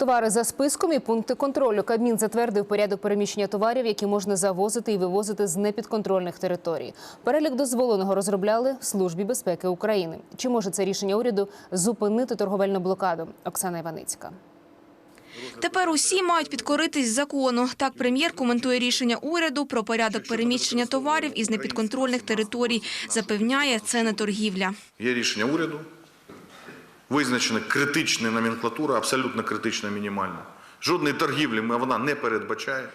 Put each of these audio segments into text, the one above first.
Товари за списком і пункти контролю. Кабмін затвердив порядок переміщення товарів, які можна завозити і вивозити з непідконтрольних територій. Перелік дозволеного розробляли в службі безпеки України. Чи може це рішення уряду зупинити торговельну блокаду? Оксана Іваницька. Тепер усі мають підкоритись закону. Так прем'єр коментує рішення уряду про порядок переміщення товарів із непідконтрольних територій. Запевняє, це не торгівля. Є рішення уряду, визначена критична номенклатура, абсолютно критична мінімальна. Жодної торгівлі вона не передбачає.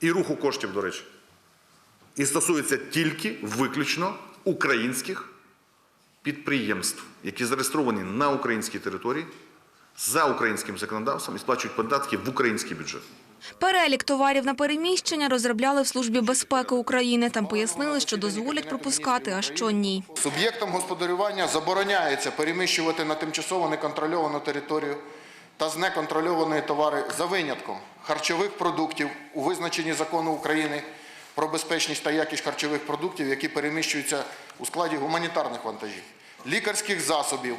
І руху коштів, до речі. І стосується тільки виключно українських підприємств, які зареєстровані на українській території за українським законодавством і сплачують податки в український бюджет. Перелік товарів на переміщення розробляли в службі безпеки України. Там пояснили, що дозволять пропускати, а що ні. Суб'єктам господарювання забороняється переміщувати на тимчасово неконтрольовану територію та з неконтрольованої товари за винятком харчових продуктів у визначенні закону України про безпечність та якість харчових продуктів, які переміщуються у складі гуманітарних вантажів, лікарських засобів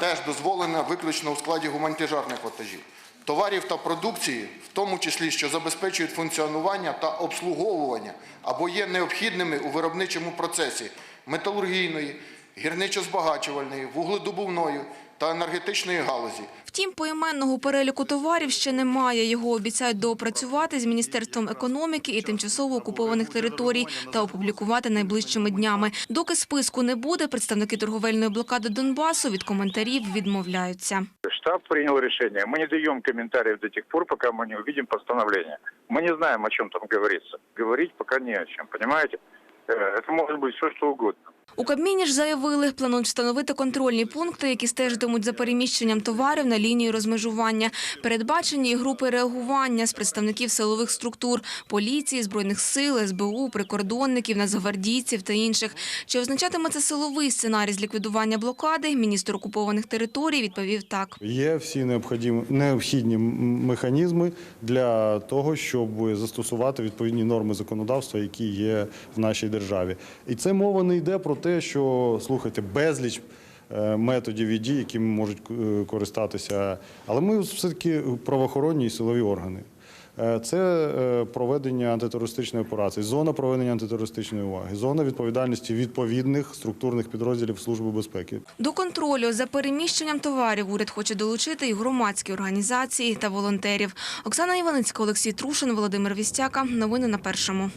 теж дозволена виключно у складі гуманітарних вантажів. Товарів та продукції, в тому числі, що забезпечують функціонування та обслуговування або є необхідними у виробничому процесі металургійної, гірничо-збагачувальної, вугледобувної та енергетичної галузі, Втім, поіменного переліку товарів ще немає. Його обіцяють доопрацювати з Міністерством економіки і тимчасово окупованих територій та опублікувати найближчими днями. Доки списку не буде, представники торговельної блокади Донбасу від коментарів відмовляються. Штаб принял решение. Мы не даем комментариев до тех пор, пока мы не увидим постановление. Мы не знаем, о чем там говорится. Говорить пока не о чем, понимаете? Э, Это может быть все, что угодно. У Кабміні ж заявили, планують встановити контрольні пункти, які стежитимуть за переміщенням товарів на лінії розмежування. Передбачені групи реагування з представників силових структур – поліції, збройних сил, СБУ, прикордонників, нацгвардійців та інших. Чи означатиме це силовий сценарій з ліквідування блокади? Міністр окупованих територій відповів так. Є всі необхідні механізми для того, щоб застосувати відповідні норми законодавства, які є в нашій державі. І це мова не йде про те, що слухайте безліч. е, Методів і дій, якими можуть е, користатися, але ми все-таки правоохоронні і силові органи. Е, Це проведення антитерористичної операції, зона проведення антитерористичної уваги, зона відповідальності відповідних структурних підрозділів Служби безпеки. До контролю за переміщенням товарів уряд хоче долучити і громадські організації та волонтерів. Оксана Іваницька, Олексій Трушин, Володимир Вістяка. Новини на першому.